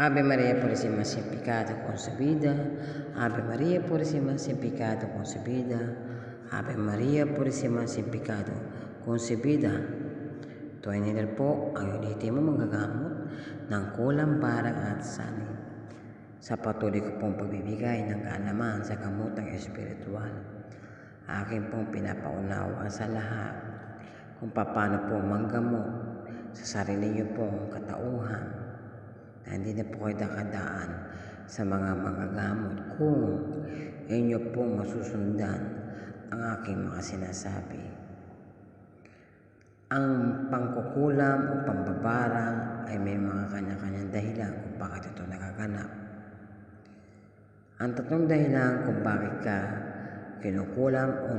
Ave María Purísima sin pecado concebida, Ave María Purísima sin pecado concebida, Ave María Purísima sin pecado concebida. Tuwing nila po ang ulitin mo magagamot ng kulang barang at sanin sa patuloy ko pong pagbibigay ng kaalaman sa gamotang espiritual. Akin pong pinapaunawa sa lahat kung paano po manggamot sa sarili niyo pong katauhan na hindi na po kayo dakadaan sa mga magagamot kung inyo pong masusundan ang aking mga sinasabi. Ang pangkukulam o pambabarang ay may mga kanya-kanyang dahilan kung bakit ito nagaganap. Ang tatlong dahilan kung bakit ka kinukulam o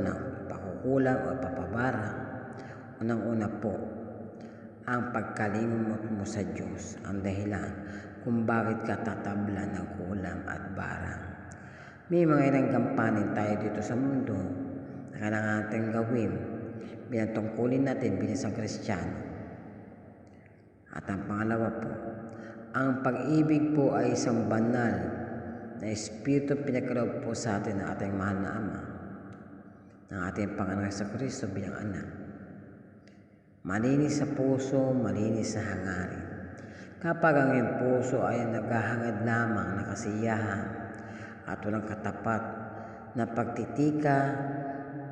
pakukulam o papabarang. Unang-una po, ang pagkalimot mo sa Diyos ang dahilan kung bakit ka tatabla ng kulam at barang. May mga ilang gampanin tayo dito sa mundo na kailangan natin gawin bilang tungkulin natin bilang isang Kristiyano. At ang pangalawa po, ang pag-ibig po ay isang banal na Espiritu pinagkaloob po sa atin ng ating mahal na Ama, ng ating Panginoon sa Kristo bilang anak. Malinis sa puso, malinis sa hangarin. Kapag ang iyong puso ay naghahangad lamang na kasiyahan at walang katapat na pagtitika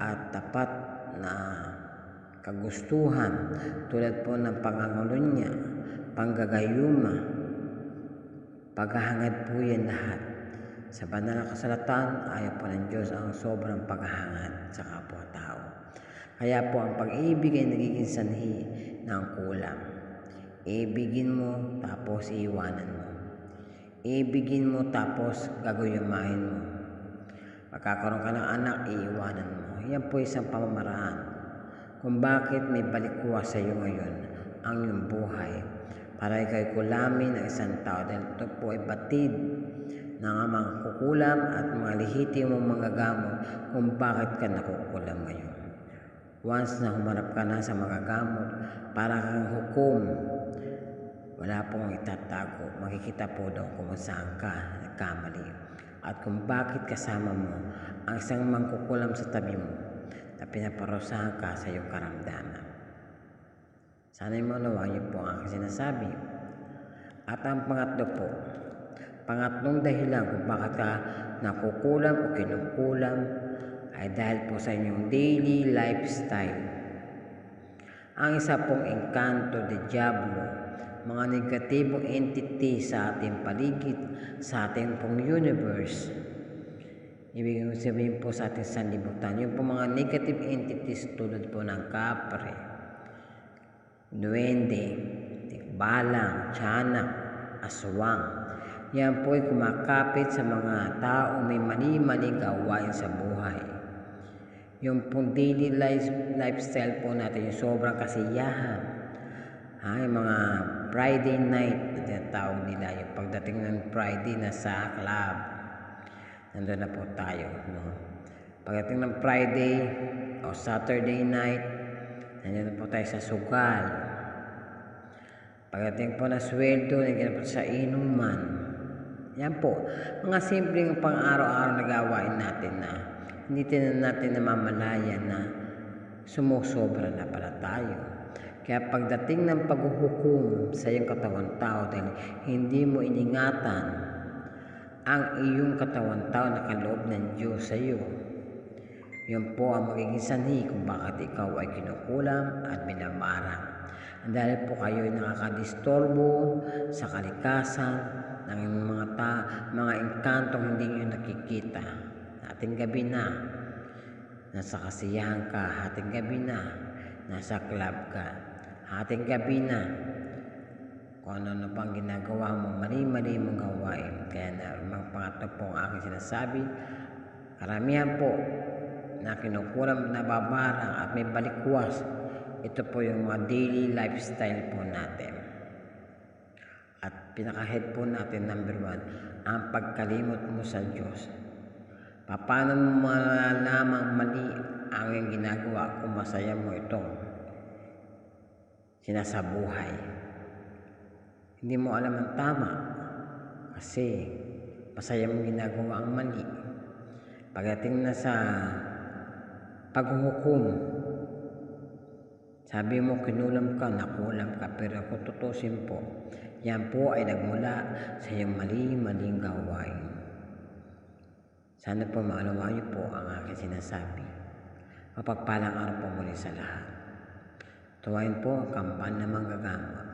at tapat na kagustuhan tulad po ng pangangalunya, panggagayuma, paghahangad po yan lahat. Sa banal na kasalatan, ayaw po ng Diyos ang sobrang paghahangad sa kapwa-tao. Kaya po ang pag-ibig ay nagiging sanhi ng kulang. Ibigin mo, tapos iiwanan mo. Ibigin mo, tapos gagawin mo. Magkakaroon ka ng anak, iiwanan mo. Yan po isang pamamaraan kung bakit may balikwa sa iyo ngayon ang iyong buhay para ikay kulamin ng isang tao dahil ito po ay batid ng mga kukulam at mga lehitimong mga gamot kung bakit ka nakukulam ngayon. Once na humarap ka na sa mga gamot, para kang hukom, wala pong itatago. Makikita po doon kung saan ka nagkamali at kung bakit kasama mo ang isang mangkukulam sa tabi mo na pinaparusahan ka sa iyong karamdaman. Sana'y maunawa niyo po ang aking sinasabi. At ang pangatlo po, Pangatlong dahilan kung bakit ka nakukulam o kinukulam ay dahil po sa inyong daily lifestyle. Ang isa pong engkanto de Diablo, mga negatibong entity sa ating paligid, sa ating pong universe. Ibig sabihin po sa ating sanlibutan, yung po mga negative entities tulad po ng kapre, duwende, tikbalang, tiyanak, aswang, yan po ay kumakapit sa mga tao may mali-maling gawain sa buhay. Yung pong daily life, lifestyle po natin, yung sobrang kasiyahan. Ha, yung mga Friday night na tinatawag nila, yung pagdating ng Friday na sa club. Nandun na po tayo. No? Pagdating ng Friday o Saturday night, nandun na po tayo sa sugal. Pagdating po na sweldo, nandiyan po sa inuman. Yan po, mga simpleng pang-araw-araw na gawain natin na hindi natin namamalayan na sumusobra na pala tayo. Kaya pagdating ng paghuhukom sa iyong katawan tao dahil hindi mo iningatan ang iyong katawan tao na kaloob ng Diyos sa iyo, yun po ang magiging sanhi kung bakit ikaw ay kinukulam at binabarang. Dahil po kayo ay nakakadistorbo sa kalikasan ng mga ta, mga engkantong hindi nyo nakikita. Ating gabi na, nasa kasiyahan ka. Ating gabi na, nasa club ka. Ating gabi na, kung ano na pang ginagawa mo, mali-mali mong gawain. Kaya na, mga pangatlo po ang aking sinasabi, karamihan po na kinukulam na babarang at may balikwas, ito po yung mga daily lifestyle po natin. At pinaka-head po natin, number one, ang pagkalimot mo sa Diyos. Paano mo malalamang mali ang iyong ginagawa kung masaya mo itong sinasabuhay? Hindi mo alam ang tama. Kasi masaya mong ginagawa ang mali. Pagdating na sa paghuhukom, sabi mo kinulam ka, nakulam ka, pero kung tutusin po, yan po ay nagmula sa iyong mali-maling gawain. Sana po maalawa niyo po ang aking sinasabi. Mapagpalang araw po muli sa lahat. Tuwain po ang kampanya ng manggagama